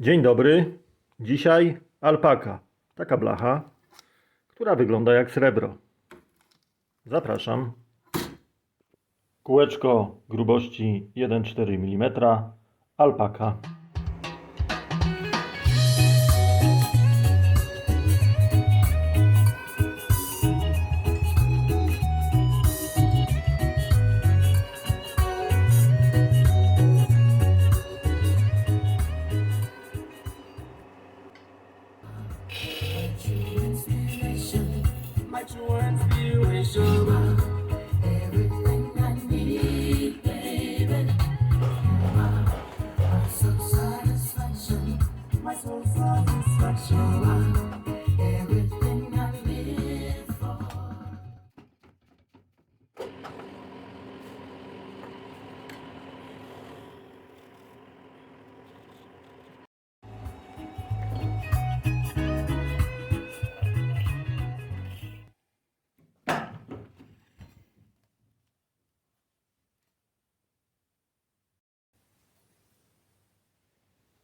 Dzień dobry. Dzisiaj alpaka. Taka blacha, która wygląda jak srebro. Zapraszam. Kółeczko grubości 1,4 mm. Alpaka. much once you is over.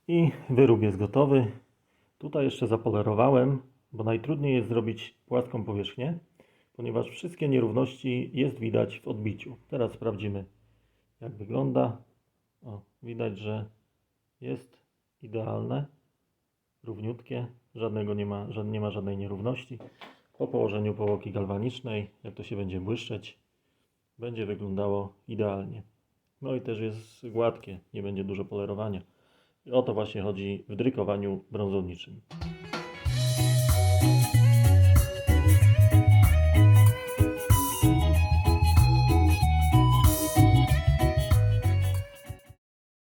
I wyrób jest gotowy. Tutaj jeszcze zapolerowałem, bo najtrudniej jest zrobić płaską powierzchnię, ponieważ wszystkie nierówności jest widać w odbiciu. Teraz sprawdzimy, jak wygląda. O, widać, że jest idealne, równiutkie, żadnego nie ma, nie ma żadnej nierówności. Po położeniu powłoki galwanicznej, jak to się będzie błyszczeć, będzie wyglądało idealnie. No i też jest gładkie, nie będzie dużo polerowania. O to właśnie chodzi w drykowaniu brązowniczym.